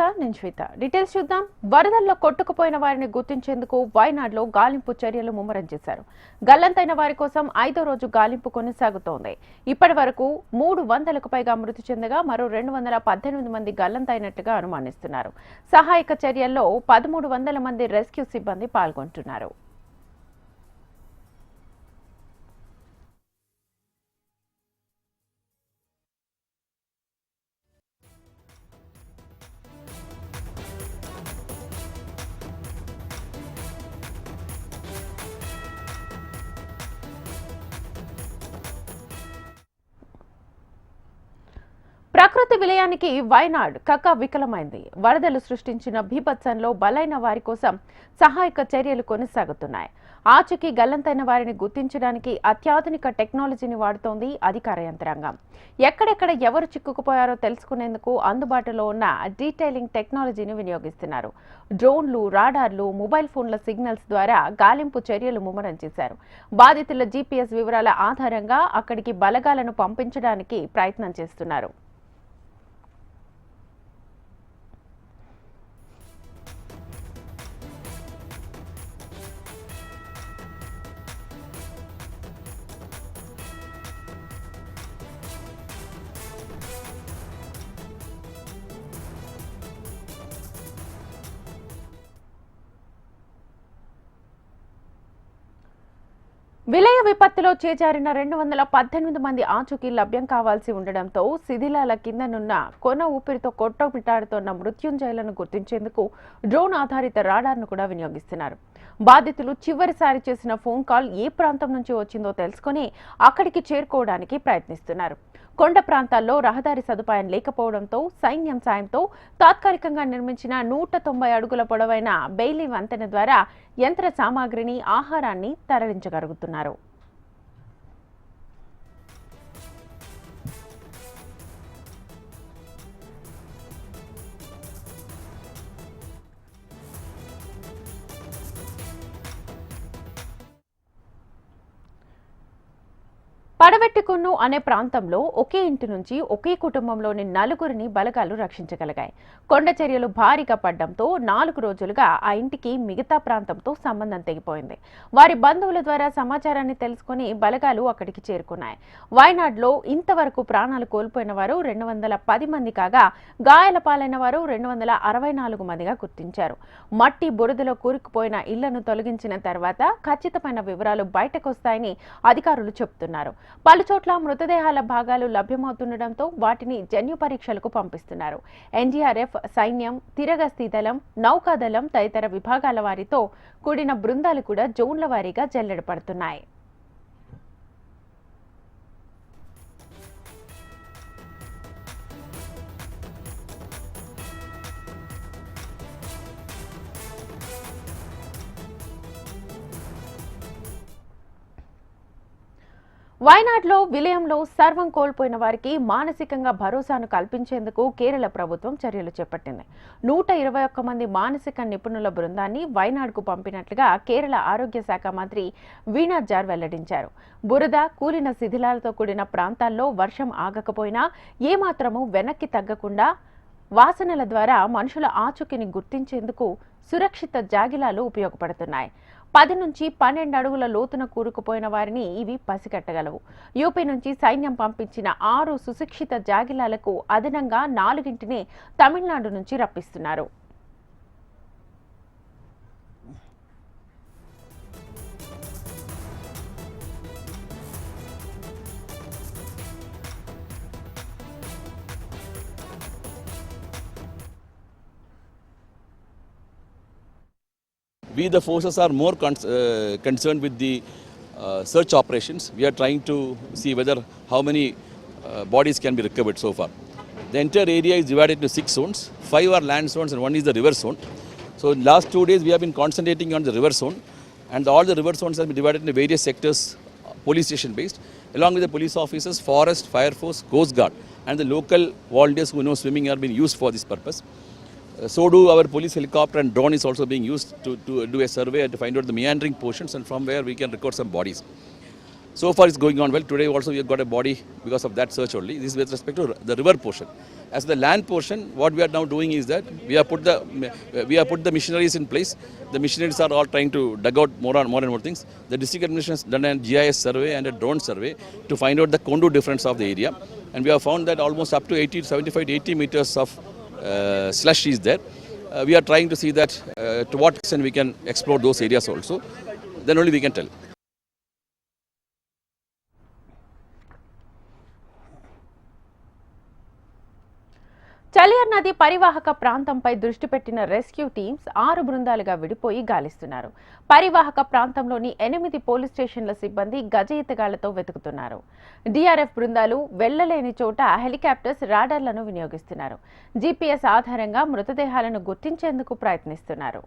నమస్కారం నేను శ్వేత. డీటెయిల్స్ చూద్దాం. వరదల్లో కొట్టుకుపోయిన వారిని గుర్తించేందుకు వయనాడులో గాలింపు చర్యలు ముమ్మరం చేశారు. గల్లంతైన వారి కోసం ఐదో రోజు గాలింపు కొనసాగుతోంది. ఇప్పటి వరకు మూడు వందలకు పైగా మృతి చెందగా మరో రెండు వందల పద్దెనిమిది మంది గల్లంతైనట్టుగా అనుమానిస్తున్నారు. సహాయక చర్యల్లో పదమూడు వందల మంది రెస్క్యూ సిబ్బంది పాల్గొంటున్నారు. ప్రకృతి విలయానికి వైనాడ్ కక్క వికలమైంది. వరదలు సృష్టించిన బీభత్సంలో బలైన వారి కోసం సహాయక చర్యలు కొనసాగుతున్నాయి. ఆచూకీ గల్లంతైన వారిని గుర్తించడానికి అత్యాధునిక టెక్నాలజీని వాడుతోంది అధికార యంత్రాంగం. ఎక్కడెక్కడ ఎవరు చిక్కుకుపోయారో తెలుసుకునేందుకు అందుబాటులో ఉన్న డీటెయిలింగ్ టెక్నాలజీని వినియోగిస్తున్నారు. డ్రోన్లు రాడార్లు మొబైల్ ఫోన్ల సిగ్నల్స్ ద్వారా గాలింపు చర్యలు ముమ్మరం చేశారు. బాధితుల జీపీఎస్ వివరాల ఆధారంగా అక్కడికి బలగాలను పంపించడానికి ప్రయత్నం చేస్తున్నారు. విలయ విపత్తులో చేజారిన రెండు వందల పద్దెనిమిది మంది ఆచూకీ లభ్యం కావాల్సి ఉండడంతో శిథిలాల కిందనున్న కొన ఊపిరితో కొట్టమిటాడుతోన్న మృత్యుంజయులను గుర్తించేందుకు డ్రోన్ ఆధారిత రాడార్ను కూడా వినియోగిస్తున్నారు. బాధితులు చివరిసారి చేసిన ఫోన్ కాల్ ఏ ప్రాంతం నుంచి వచ్చిందో తెలుసుకొని అక్కడికి చేరుకోవడానికి ప్రయత్నిస్తున్నారు. కొండ ప్రాంతాల్లో రహదారి సదుపాయం లేకపోవడంతో సైన్యం సాయంతో తాత్కాలికంగా నిర్మించిన నూట తొంభై అడుగుల పొడవైన బెయిలీ వంతెన ద్వారా యంత్ర సామాగ్రిని ఆహారాన్ని తరలించగలుగుతున్నారు. Bolsonaro. పడవెట్టుకున్ను అనే ప్రాంతంలో ఒకే ఇంటి నుంచి ఒకే కుటుంబంలోని నలుగురిని బలగాలు రక్షించగలిగాయి. కొండ చర్యలు భారీగా పడ్డంతో నాలుగు రోజులుగా ఆ ఇంటికి మిగతా ప్రాంతంతో సంబంధం తెగిపోయింది. వారి బంధువుల ద్వారా సమాచారాన్ని తెలుసుకుని బలగాలు అక్కడికి చేరుకున్నాయి. వాయనాడ్లో ఇంతవరకు ప్రాణాలు కోల్పోయిన వారు రెండు వందల పది మంది కాగా గాయాల పాలైన వారు రెండు వందల అరవై నాలుగు మందిగా గుర్తించారు. మట్టి బురదలో కూరుకుపోయిన ఇళ్ళను తొలగించిన తర్వాత ఖచ్చితమైన వివరాలు బయటకొస్తాయని అధికారులు చెబుతున్నారు పలుచోట్ల మృతదేహాల భాగాలు లభ్యమవుతుండటంతో వాటిని జన్యు పరీక్షలకు పంపిస్తున్నారు. ఎన్డీఆర్ఎఫ్ సైన్యం తిరగస్తీ దళం నౌకాదళం తదితర విభాగాల వారితో కూడిన బృందాలు కూడా జోన్ల వారీగా జల్లెడ పడుతున్నాయి. వయనాడ్లో విలయంలో సర్వం కోల్పోయిన వారికి మానసికంగా భరోసాను కల్పించేందుకు కేరళ ప్రభుత్వం చర్యలు చేపట్టింది. నూట ఇరవై ఒక్క మంది మానసిక నిపుణుల బృందాన్ని వయనాడ్కు పంపినట్లుగా కేరళ ఆరోగ్య శాఖ మంత్రి వీణా జార్ వెల్లడించారు. బురద కూలిన శిథిలాలతో కూడిన ప్రాంతాల్లో వర్షం ఆగకపోయినా ఏమాత్రమూ వెనక్కి తగ్గకుండా వాసనల ద్వారా మనుషుల ఆచూకీని గుర్తించేందుకు సురక్షిత జాగిలాలు ఉపయోగపడుతున్నాయి. పది నుంచి పన్నెండు అడుగుల లోతున కూరుకుపోయిన వారిని ఇవి పసిగట్టగలవు. యూపీ నుంచి సైన్యం పంపించిన ఆరు సుశిక్షిత జాగిలాలకు అదనంగా నాలుగింటిని తమిళనాడు నుంచి రప్పిస్తున్నారు. We, the forces, are more uh, concerned with the uh, search operations. We are trying to see whether how many uh, bodies can be recovered so far. The entire area is divided into six zones. Five are land zones and one is the river zone. So, in last two days, we have been concentrating on the river zone, and all the river zones have been divided into various sectors, uh, police station based, along with the police officers, forest, fire force, coast guard, and the local volunteers who know swimming are being used for this purpose. Uh, so do our police helicopter and drone is also being used to, to do a survey to find out the meandering portions and from where we can record some bodies. So far, it's going on well. Today, also, we have got a body because of that search only. This is with respect to the river portion. As the land portion, what we are now doing is that we have put the we have put the machineries in place. The missionaries are all trying to dug out more and more and more things. The district administration has done a GIS survey and a drone survey to find out the condo difference of the area, and we have found that almost up to 80, 75 to 80 meters of uh, slush is there. Uh, we are trying to see that uh, to what extent we can explore those areas also. Then only we can tell. చలియర్ నది పరివాహక ప్రాంతంపై దృష్టి పెట్టిన rescue teams ఆరు బృందాలుగా విడిపోయి గాలిస్తున్నారు. పరివాహక ప్రాంతంలోని ఎనిమిది పోలీస్ స్టేషన్ల సిబ్బంది గజ ఈతగాళ్ళతో వెతుకుతున్నారు. డిఆర్ఎఫ్ బృందాలు వెళ్ళలేని చోట హెలికాప్టర్స్ రాడార్లను వినియోగిస్తున్నారు. జీపీఎస్ ఆధారంగా మృతదేహాలను గుర్తించేందుకు ప్రయత్నిస్తున్నారు.